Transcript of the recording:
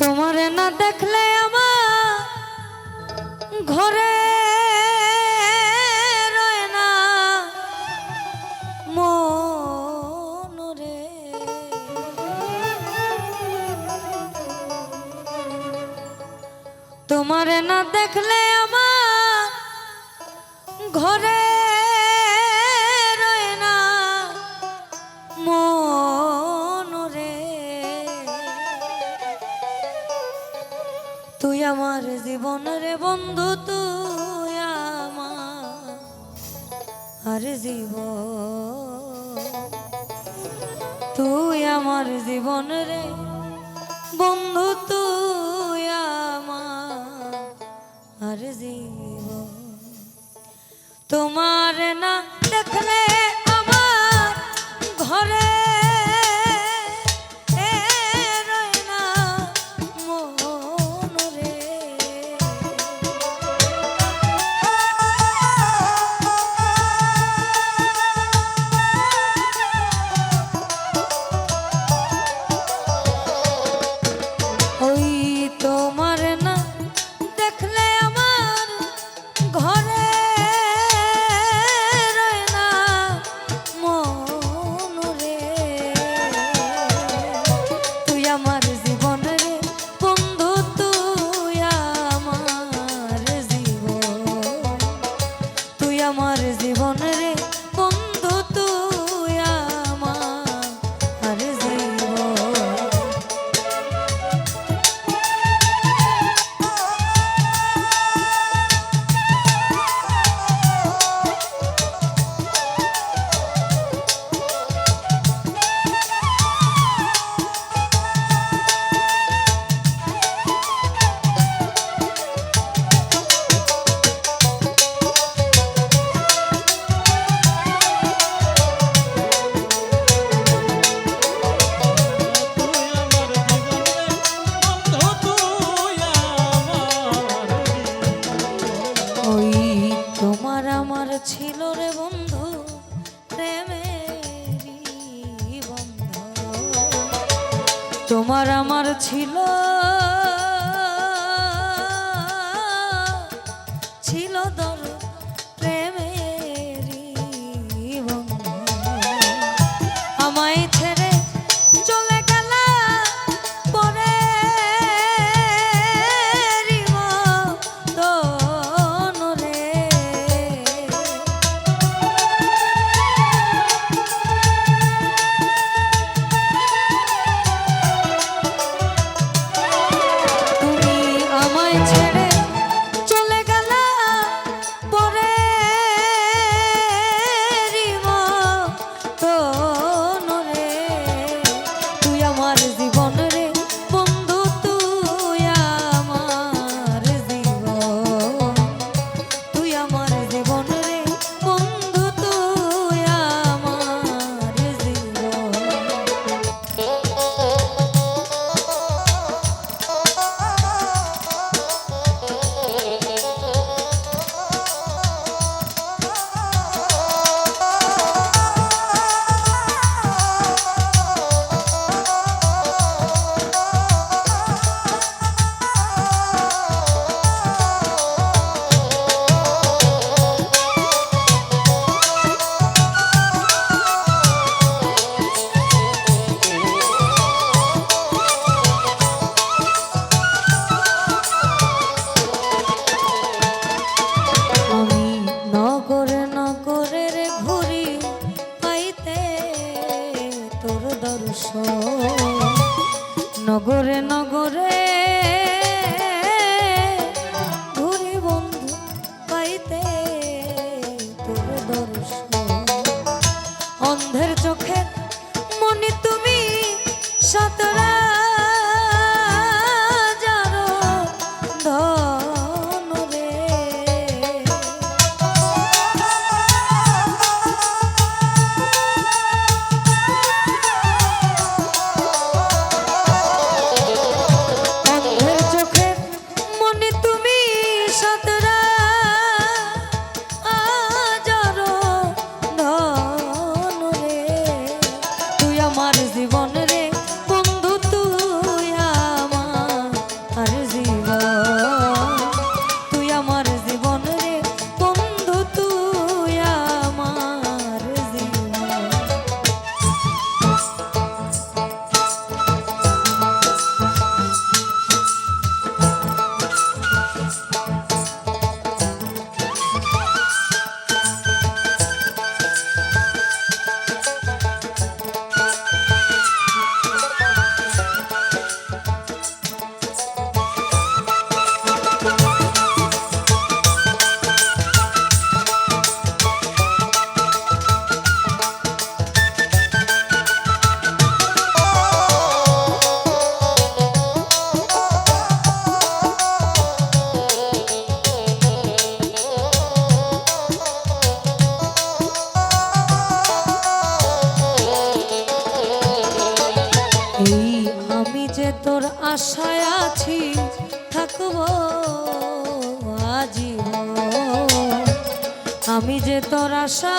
তোমারে না দেখলে আমার ঘরে রয় না। তোমারে না দেখলে আমার ঘরে তুই আমার জীবন রে বন্ধু তুই আমার জীব তুই আমার জীবন রে বন্ধু তুই ছিল রে বন্ধু প্রেমেরই বন্ধু। তোমার আমার ছিল ছিল দর নগরে নগরে ঘুরি বন্ধু পাইতে তোর দর্শন। অন্ধের চোখে you want to আমি যে তোর আশায় আছি থাকব আজীবন। আমি যে তোর আশা